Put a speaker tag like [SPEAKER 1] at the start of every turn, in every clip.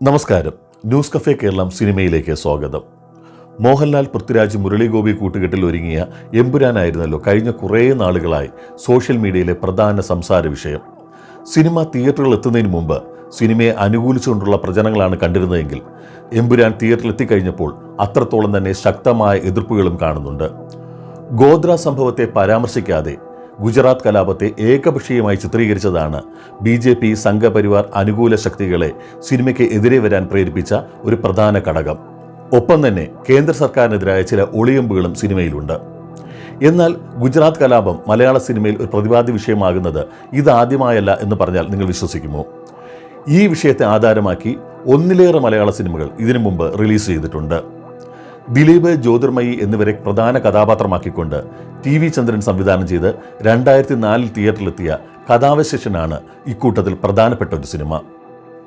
[SPEAKER 1] നമസ്കാരം. News cafe Keralam സിനിമയിലേക്ക് സ്വാഗതം. മോഹൻലാൽ പൃഥ്വിരാജ് മുരളീഗോപി കൂട്ടുകെട്ടിൽ ഒരുങ്ങിയ എമ്പുരാനായിരുന്നല്ലോ കഴിഞ്ഞ കുറേ നാളുകളായി സോഷ്യൽ മീഡിയയിലെ പ്രധാന സംസാര വിഷയം. സിനിമ തിയേറ്ററുകൾ എത്തുന്നതിന് മുമ്പ് സിനിമയെ അനുകൂലിച്ചുകൊണ്ടുള്ള പ്രചരണങ്ങളാണ് കണ്ടിരുന്നതെങ്കിൽ എമ്പുരാൻ തിയേറ്ററിൽ എത്തിക്കഴിഞ്ഞപ്പോൾ അത്രത്തോളം തന്നെ ശക്തമായ എതിർപ്പുകളും കാണുന്നുണ്ട്. ഗോദ്ര സംഭവത്തെ പരാമർശിക്കാതെ ഗുജറാത്ത് കലാപത്തെ ഏകപക്ഷീയമായി ചിത്രീകരിച്ചതാണ് ബി ജെ പി സംഘപരിവാർ അനുകൂല ശക്തികളെ സിനിമയ്ക്ക് എതിരെ വരാൻ പ്രേരിപ്പിച്ച ഒരു പ്രധാന ഘടകം. ഒപ്പം തന്നെ കേന്ദ്ര സർക്കാരിനെതിരായ ചില ഒളിയമ്പുകളും സിനിമയിലുണ്ട്. എന്നാൽ ഗുജറാത്ത് കലാപം മലയാള സിനിമയിൽ ഒരു പ്രതിപാദ്യ വിഷയമാകുന്നത് ഇതാദ്യമായല്ല എന്ന് പറഞ്ഞാൽ നിങ്ങൾ വിശ്വസിക്കുമോ? ഈ വിഷയത്തെ ആധാരമാക്കി ഒന്നിലേറെ മലയാള സിനിമകൾ ഇതിനു മുമ്പ് റിലീസ് ചെയ്തിട്ടുണ്ട്. ദിലീപ് ജ്യോതിർമയി എന്നിവരെ പ്രധാന കഥാപാത്രമാക്കിക്കൊണ്ട് ടി വി ചന്ദ്രൻ സംവിധാനം ചെയ്ത് രണ്ടായിരത്തി നാലിൽ തിയേറ്ററിലെത്തിയ കഥാവശേഷനാണ് ഇക്കൂട്ടത്തിൽ പ്രധാനപ്പെട്ട ഒരു cinema.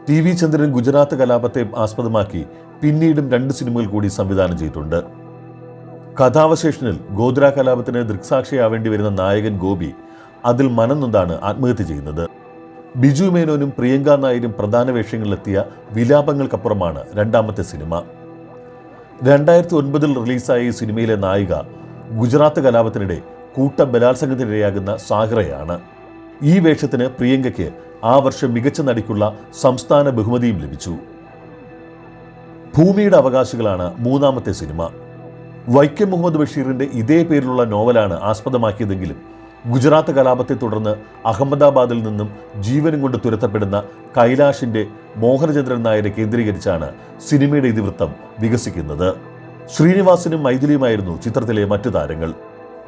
[SPEAKER 1] T V Chandran Gujarat കലാപത്തെ ആസ്പദമാക്കി പിന്നീടും രണ്ട് സിനിമകൾ കൂടി സംവിധാനം ചെയ്തിട്ടുണ്ട്. കഥാവശേഷനിൽ ഗോദ്ര കലാപത്തിന് ദൃക്സാക്ഷിയാവേണ്ടി വരുന്ന നായകൻ ഗോപി അതിൽ മനംനൊന്താണ് ആത്മഹത്യ ചെയ്യുന്നത്. ബിജു മേനോനും പ്രിയങ്ക നായരും പ്രധാന വേഷങ്ങളിലെത്തിയ വിലാപങ്ങൾക്കപ്പുറമാണ് രണ്ടാമത്തെ സിനിമ. രണ്ടായിരത്തി ഒൻപതിൽ റിലീസായ ഈ സിനിമയിലെ നായിക ഗുജറാത്ത് കലാപത്തിനിടെ കൂട്ട ബലാത്സംഗത്തിനിരയാകുന്ന സാഹിറയാണ്. ഈ വേഷത്തിന് പ്രിയങ്കയ്ക്ക് ആ വർഷം മികച്ച നടിക്കുള്ള സംസ്ഥാന ബഹുമതിയും ലഭിച്ചു. ഭൂമിയുടെ അവകാശികളാണ് മൂന്നാമത്തെ സിനിമ. വൈക്കം മുഹമ്മദ് ബഷീറിന്റെ ഇതേ പേരിലുള്ള നോവലാണ് ആസ്പദമാക്കിയതെങ്കിലും ഗുജറാത്ത് കലാപത്തെ തുടർന്ന് അഹമ്മദാബാദിൽ നിന്നും ജീവനും കൊണ്ട് തുരത്തപ്പെടുന്ന കൈലാഷിന്റെ മോഹനചന്ദ്രൻ നായരെ കേന്ദ്രീകരിച്ചാണ് സിനിമയുടെ ഇതിവൃത്തം വികസിക്കുന്നത്. ശ്രീനിവാസനും മൈഥിലിയുമായിരുന്നു ചിത്രത്തിലെ മറ്റു താരങ്ങൾ.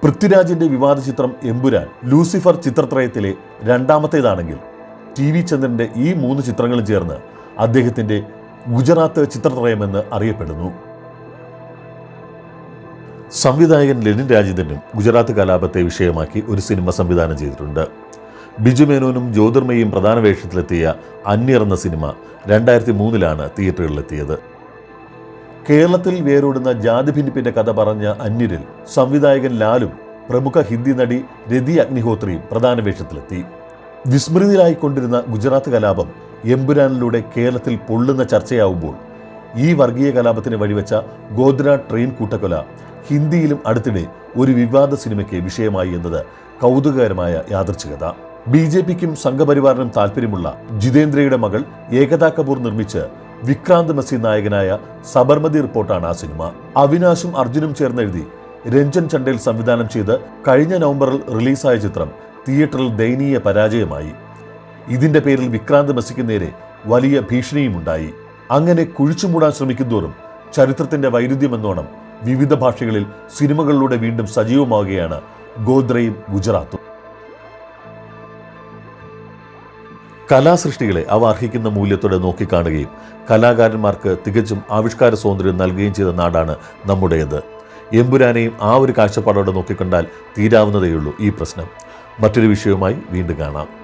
[SPEAKER 1] പൃഥ്വിരാജിന്റെ വിവാദ ചിത്രം എമ്പുരാൻ ലൂസിഫർ ചിത്രത്രയത്തിലെ രണ്ടാമത്തേതാണെങ്കിൽ. ടി വി ചന്ദ്രന്റെ ഈ മൂന്ന് ചിത്രങ്ങളും ചേർന്ന് അദ്ദേഹത്തിന്റെ ഗുജറാത്ത് ചിത്രത്രയമെന്ന് അറിയപ്പെടുന്നു. സംവിധായകൻ ലെനിൻ രാജേന്ദ്രനും ഗുജറാത്ത് കലാപത്തെ വിഷയമാക്കി ഒരു സിനിമ സംവിധാനം ചെയ്തിട്ടുണ്ട്. ബിജു മേനോനും ജ്യോതിർമയും പ്രധാന വേഷത്തിലെത്തിയ അന്യർ എന്ന സിനിമ രണ്ടായിരത്തി മൂന്നിലാണ് തിയേറ്ററുകളിലെത്തിയത്. കേരളത്തിൽ വേരോടുന്ന ജാതി ഭിന്നിപ്പിന്റെ കഥ പറഞ്ഞ അന്യരിൽ സംവിധായകൻ ലാലും പ്രമുഖ ഹിന്ദി നടി രതി അഗ്നിഹോത്രിയും പ്രധാന വേഷത്തിലെത്തി. വിസ്മൃതിയിലായിക്കൊണ്ടിരുന്ന ഗുജറാത്ത് കലാപം എമ്പുരാനിലൂടെ കേരളത്തിൽ പൊള്ളുന്ന ചർച്ചയാവുമ്പോൾ ഈ വർഗീയ കലാപത്തിന് വഴിവെച്ച ഗോദ്ര ട്രെയിൻ കൂട്ടക്കൊല ഹിന്ദിയിലും അടുത്തിടെ ഒരു വിവാദ സിനിമയ്ക്ക് വിഷയമായി എന്നത് കൗതുകകരമായ യാദർച്ഛികത ബി ജെ പിക്കും സംഘപരിവാറിനും താല്പര്യമുള്ള ജിതേന്ദ്രയുടെ മകൾ ഏകതാ കപൂർ നിർമ്മിച്ച് വിക്രാന്ത് മസി നായകനായ സബർമതി റിപ്പോർട്ടാണ് ആ സിനിമ. അവിനാശും അർജുനും ചേർന്നെഴുതി രഞ്ജൻ ചണ്ടേൽ സംവിധാനം ചെയ്ത് കഴിഞ്ഞ നവംബറിൽ റിലീസായ ചിത്രം തിയേറ്ററിൽ ദയനീയ പരാജയമായി. ഇതിന്റെ പേരിൽ വിക്രാന്ത് മെസ്സിക്ക് നേരെ വലിയ ഭീഷണിയുമുണ്ടായി. അങ്ങനെ കുഴിച്ചുമൂടാൻ ശ്രമിക്കുന്തോറും ചരിത്രത്തിന്റെ വൈരുദ്ധ്യമെന്നോണം വിവിധ ഭാഷകളിൽ സിനിമകളിലൂടെ വീണ്ടും സജീവമാവുകയാണ് ഗോദ്രയും ഗുജറാത്തും. കലാസൃഷ്ടികളെ അവ അർഹിക്കുന്ന മൂല്യത്തോടെ നോക്കിക്കാണുകയും കലാകാരന്മാർക്ക് തികച്ചും ആവിഷ്കാര സ്വാതന്ത്ര്യം നൽകുകയും ചെയ്ത നാടാണ് നമ്മുടേത്. എമ്പുരാനെയും ആ ഒരു കാഴ്ചപ്പാടോടെ നോക്കിക്കണ്ടാൽ തീരാവുന്നതേയുള്ളൂ ഈ പ്രശ്നം. മറ്റൊരു വിഷയവുമായി വീണ്ടും കാണാം.